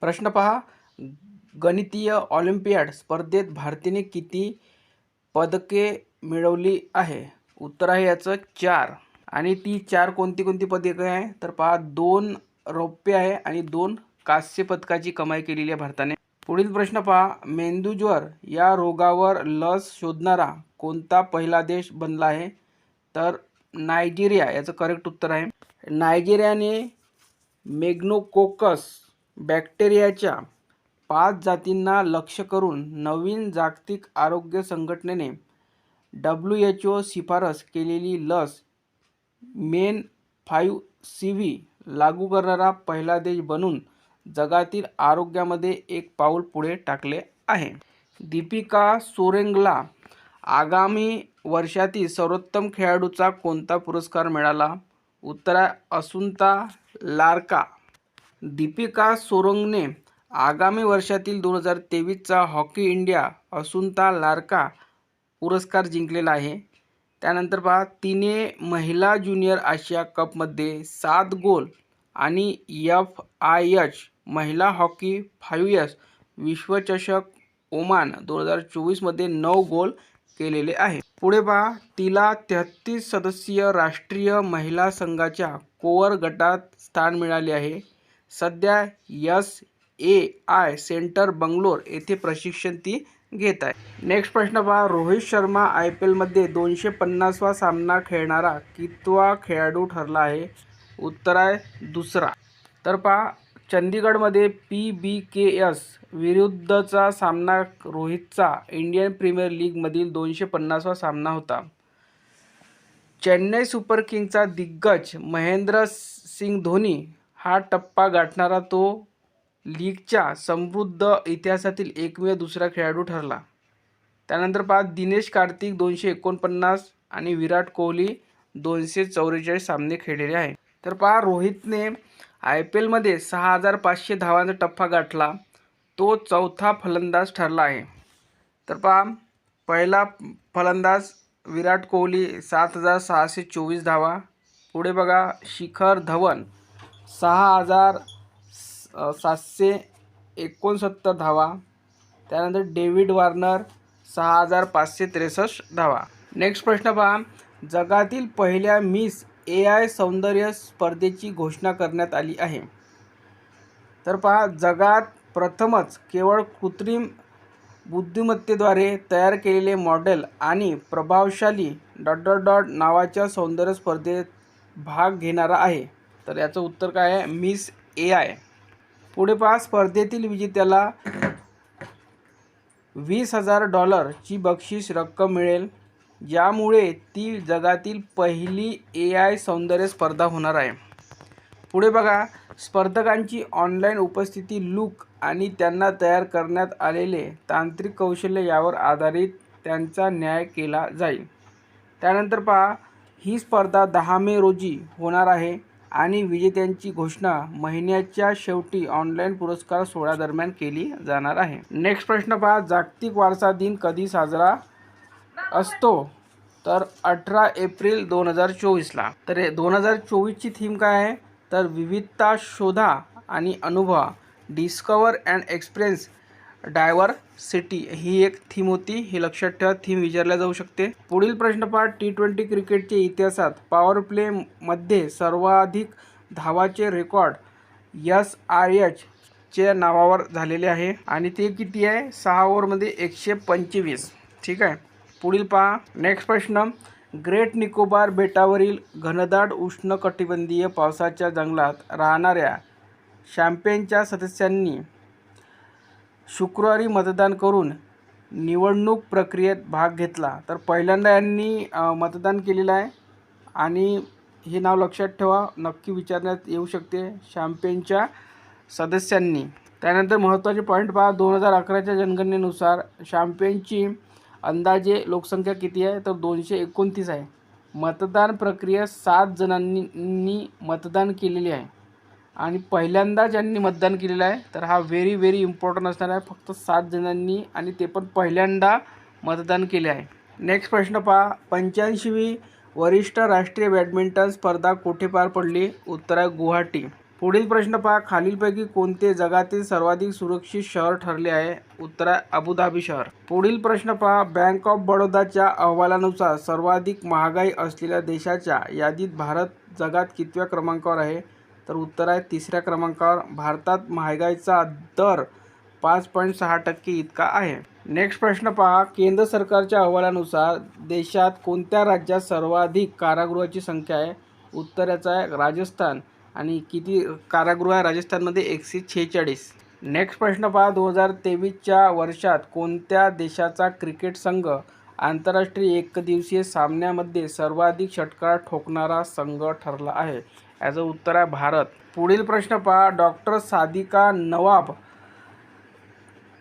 प्रश्न पहा. गणितीय ऑलिम्पियाड स्पर्धेत भारतीने किती पदके मिळवली आहे? उत्तर आहे याचं चार. आणि ती चार कोणती कोणती पदके आहे? तर पहा दोन रौप्य आहे आणि दोन कांस्य पदकाची कमाई केलेली आहे भारताने. पुढील प्रश्न पहा. मेंदूज्वर या रोगावर लस शोधणारा कोणता पहिला देश बनला आहे? तर नायजेरिया याचं करेक्ट उत्तर आहे. नायजेरियाने मेग्नोकोकस बॅक्टेरियाच्या पाच जातींना लक्ष्य करून नवीन जागतिक आरोग्य संघटनेने डब्ल्यू एच ओ शिफारस केलेली लस मेन फाईव्ह सी व्ही लागू करणारा पहिला देश बनून जगातील आरोग्यामध्ये एक पाऊल पुढे टाकले आहे. दीपिका सोरेंगला आगामी वर्षातील सर्वोत्तम खेळाडूचा कोणता पुरस्कार मिळाला? उत्तर आहे असुंता लारका दीपिका सोरंगने आगामी वर्षातील दोन हजार तेवीसचा हॉकी इंडिया असुंता लारका पुरस्कार जिंकलेला आहे. त्यानंतर पहा तिने महिला ज्युनियर आशिया कपमध्ये सात गोल आणि एफ आय एच महिला हॉकी फाईव्ह एस विश्वचषक ओमान दोन हजार चोवीसमध्ये नऊ गोल केलेले आहे. पुढे पहा तिला तेहतीस सदस्यीय राष्ट्रीय महिला संघाच्या कोअर गटात स्थान मिळाले आहे. सध्या S A I centre Bangalore येथे प्रशिक्षण ती घेत आहे. नेक्स्ट प्रश्न पहा. रोहित शर्मा आय पी एलमध्ये दोनशे पन्नासवा सामना खेळणारा कितवा खेळाडू ठरला आहे? उत्तर आहे दुसरा. तर पहा. चंदीगडमध्ये पी बी के एस विरुद्धचा सामना रोहितचा इंडियन प्रीमियर लीगमधील दोनशे पन्नासवा सामना होता. चेन्नई सुपर किंगचा दिग्गज महेंद्र सिंग धोनी हा टप्पा गाठणारा तो लीगच्या समृद्ध इतिहासातील एकमेव दुसरा खेळाडू ठरला. त्यानंतर पहा दिनेश कार्तिक दोनशे एकोणपन्नास आणि विराट कोहली दोनशे चौवेचाळीस सामने खेळलेले आहे तर पहा रोहितने आय पी एलमध्ये सहा हजार पाचशे धावांचा टप्पा गाठला. तो चौथा फलंदाज ठरला आहे. तर पहा पहिला फलंदाज विराट कोहली सात हजार सहाशे चोवीस धावा. पुढे बघा शिखर धवन सहा हजार स- सातशे एकोणसत्तर धावा. त्यानंतर डेव्हिड वार्नर सहा हजार पाचशे त्रेसष्ट धावा. नेक्स्ट प्रश्न पहा. जगातील पहिल्या मिस ए आय सौंदर्य स्पर्धेची घोषणा करण्यात आली आहे. तर पहा जगात प्रथमच केवळ कृत्रिम बुद्धिमत्तेद्वारे तयार केलेले मॉडेल आणि प्रभावशाली डॉट डॉट डॉट नावाच्या सौंदर्य स्पर्धेत भाग घेणारा आहे. तर याचं उत्तर काय आहे? मिस ए आय पुढे पहा स्पर्धेतील विजेत्याला वीस हजार डॉलरची बक्षीस रक्कम मिळेल. ज्यामुळे ती जगातील पहिली ए आय सौंदर्य स्पर्धा होणार आहे. पुढे बघा स्पर्धकांची ऑनलाईन उपस्थिती लूक आणि त्यांना तयार करण्यात आलेले तांत्रिक कौशल्य यावर आधारित त्यांचा न्याय केला जाईल. त्यानंतर पहा ही स्पर्धा दहा मे रोजी होणार आहे. आणि विजेत्यांची घोषणा महिन्याच्या शेवटी ऑनलाईन पुरस्कार सोहळ्यादरम्यान केली जाणार आहे. नेक्स्ट प्रश्न पहा. जागतिक वारसा दिन कधी साजरा असतो? तर अठरा एप्रिल दोन हजार चोवीसला. तर दोन हजार चोवीसची थीम काय आहे? तर विविधता शोधा आणि अनुभवा. डिस्कवर अँड एक्सपिरियन्स डायव्हर्सिटी ही एक थीम होती. ही लक्षात ठेवा थीम विचारल्या जाऊ शकते. पुढील प्रश्न पहा टी ट्वेंटी क्रिकेटच्या इतिहासात पॉवर प्लेमध्ये सर्वाधिक धावाचे रेकॉर्ड यस आर एच च्या नावावर झालेले आहे. आणि ते किती आहे? सहा ओव्हरमध्ये एकशे पंचवीस. ठीक आहे? पुढील पहा. नेक्स्ट प्रश्न. ग्रेट निकोबार बेटावरील घनदाट उष्णकटिबंधीय पावसाच्या जंगलात राहणाऱ्या शॅम्पेनच्या सदस्यांनी शुक्रवारी मतदान करून निवडणूक प्रक्रियेत भाग घेतला. तर पहिल्यांदा यांनी मतदान केलेलं आहे. आणि हे नाव लक्षात ठेवा नक्की विचारण्यात येऊ शकते शॅम्पेनच्या सदस्यांनी. त्यानंतर महत्त्वाचे पॉईंट पहा. दोन हजार अकराच्या जनगणनेनुसार शॅम्पेनची अंदाजे लोकसंख्या किती आहे? तर दोनशे एकोणतीस आहे. मतदान प्रक्रियेत सात जणांनी मतदान केलेले आहे. आणि पहिल्यांदा ज्यांनी मतदान केलेलं आहे तर हा व्हेरी व्हेरी इम्पॉर्टंट असणार आहे. फक्त सात जणांनी आणि ते पण पहिल्यांदा मतदान केले आहे. नेक्स्ट प्रश्न पहा. पंच्याऐंशीवी वरिष्ठ राष्ट्रीय बॅडमिंटन स्पर्धा कुठे पार पडली? उत्तर आहे गुवाहाटी. पुढील प्रश्न पहा. खालीलपैकी कोणते जगातील सर्वाधिक सुरक्षित शहर ठरले आहे? उत्तर आहे अबुधाबी शहर. पुढील प्रश्न पहा. बँक ऑफ बडोदाच्या अहवालानुसार सर्वाधिक महागाई असलेल्या देशाच्या यादीत भारत जगात कितव्या क्रमांकावर आहे? तर उत्तर आहे तिसऱ्या क्रमांकावर. भारतात महागाईचा दर पाच पॉईंट सहा टक्के इतका आहे. नेक्स्ट प्रश्न पहा. केंद्र सरकारच्या अहवालानुसार देशात कोणत्या राज्यात सर्वाधिक कारागृहाची संख्या आहे? उत्तर याचं आहे राजस्थान. आणि किती कारागृह आहे राजस्थानमध्ये? एकशे छेचाळीस. नेक्स्ट प्रश्न पहा. दोन हजार तेवीसच्या वर्षात कोणत्या देशाचा क्रिकेट संघ आंतरराष्ट्रीय एकदिवसीय सामन्यामध्ये सर्वाधिक षटकार ठोकणारा संघ ठरला आहे? याचं उत्तर आहे भारत पुढील प्रश्न पहा डॉक्टर सादिका नवाब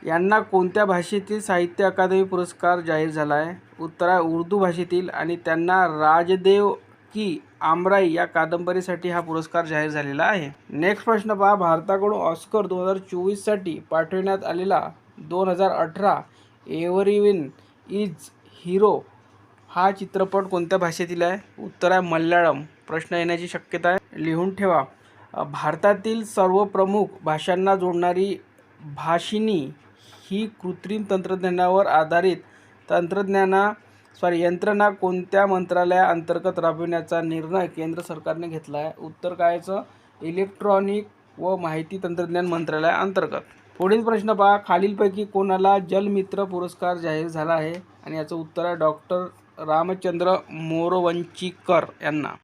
यांना कोणत्या भाषेतील साहित्य अकादमी पुरस्कार जाहीर झाला आहे उत्तर आहे उर्दू भाषेतील आणि त्यांना राजदेव की आमराई या कादंबरीसाठी हा पुरस्कार जाहीर झालेला आहे. नेक्स्ट प्रश्न पहा भारताकडून ऑस्कर दोन हजार चोवीससाठी पाठविण्यात आलेला दोन हजार अठरा एव्हरीविन इज हिरो हा चित्रपट कोणत्या भाषेतील आहे? उत्तर आहे मल्याळम. प्रश्न येण्याची शक्यता आहे. लिहून ठेवा. भारतातील सर्व प्रमुख भाषांना जोडणारी भाषिणी ही कृत्रिम तंत्रज्ञानावर आधारित तंत्रज्ञाना सॉरी यंत्रणा कोणत्या मंत्रालयाअंतर्गत राबविण्याचा निर्णय केंद्र सरकारने घेतला आहे उत्तर कायचं इलेक्ट्रॉनिक व माहिती तंत्रज्ञान मंत्रालयाअंतर्गत पुढील प्रश्न पहा. खालीलपैकी कोणाला जलमित्र पुरस्कार जाहीर झाला आहे? आणि याचं उत्तर आहे डॉक्टर रामचंद्र मोरवंचीकर यांना.